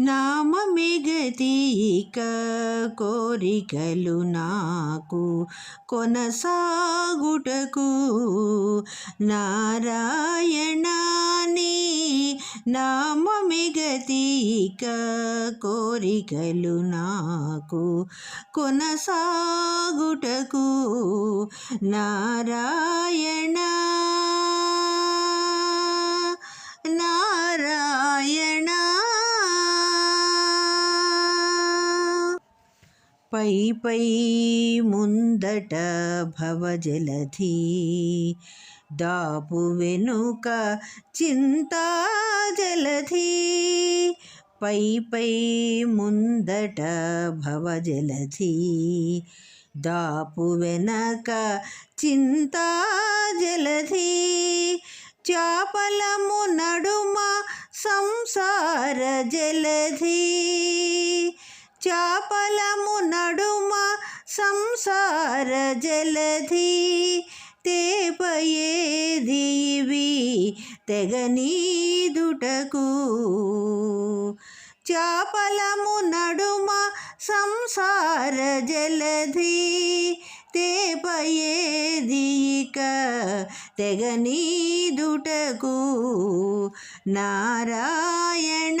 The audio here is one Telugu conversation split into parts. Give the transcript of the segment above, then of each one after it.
నామమిగతీక కోరికలు నాకు కొనసాగుటకు నారాయణాని నామమిగతీక కోరికలు నాకు కొనసాగుటకు నారాయణ. పై పై ముందట భవజలధి దాపు వెనుక చింతాజలధి పై పై ముందట భవజలధి దాపు వెనక చింతాజలధి చాపలము నడుమ సంసార జలధి చాపలము నడుమ సంసార జలధి తేపయేది ఇవి తెగనీదుటకు చాపలము నడుమ సంసార జలధి తేపయేదిక తెగనీదుటకు నారాయణ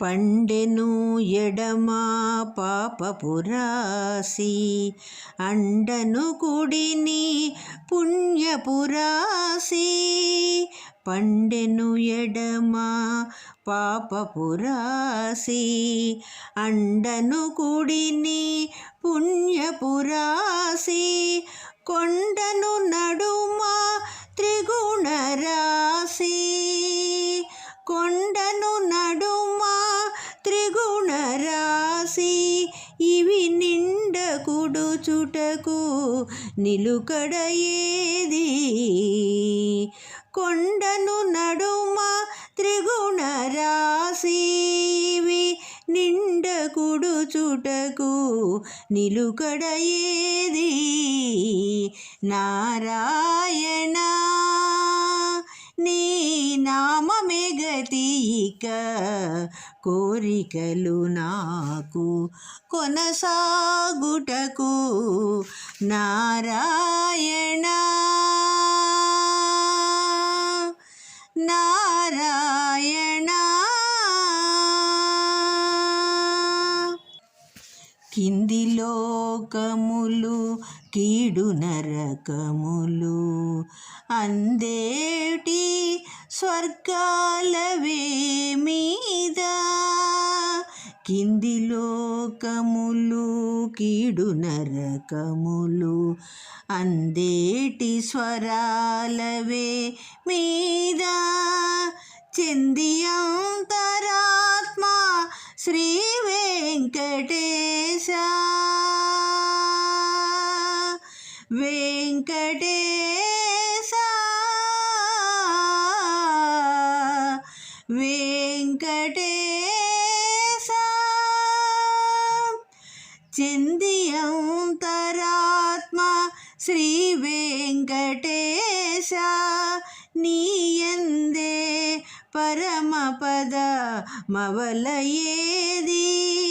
పండెను ఎడమా పాపపురాసి అండను కుడిని పుణ్యపురాసి పండెను ఎడమా పాపపురాసి అండను కుడిని పుణ్యపురాసి కొండను నడుమ త్రిగుణ చుటకు నిలుకడయేది. కొండను నడుమ త్రిగుణ రాసివి. ఇవి నిండకుడు చుటకు నిలుకడ నారాయణ నీ గతిక కోరికలు నాకు కొనసాగుటకు నారాయణ కింది లోకములు కీడు నరకములు. అందేటి స్వర్గాలవే మీద? కింది లోకములు కీడు నరకములు. అందేటి స్వరాలవే మీద? చెంది అంతరాత్మ శ్రీ ఆశ. వెంకటేశ. వెంకటేశ. చెందియంతరాత్మ శ్రీ వెంకటేశ. నీయందే పరమపద మవలయేది.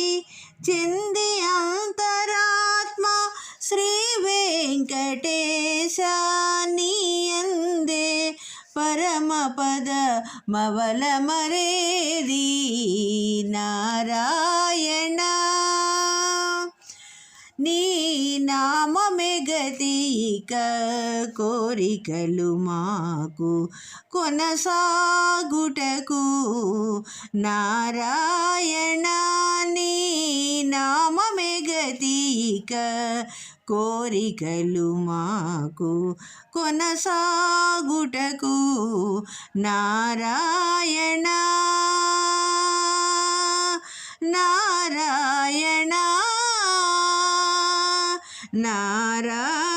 చెంది అంతరాత్మ శ్రీ వెంకటేశ నీయందే పరమపద మవల మరేది నారాయణ. నీ నామమే గతిక కోరికలు మాకు కొనసాగుటకు నారాయణ. గతిక కోరికలు మాకు కొనసాగుటకు నారాయణ. నారాయణ నారాయణ.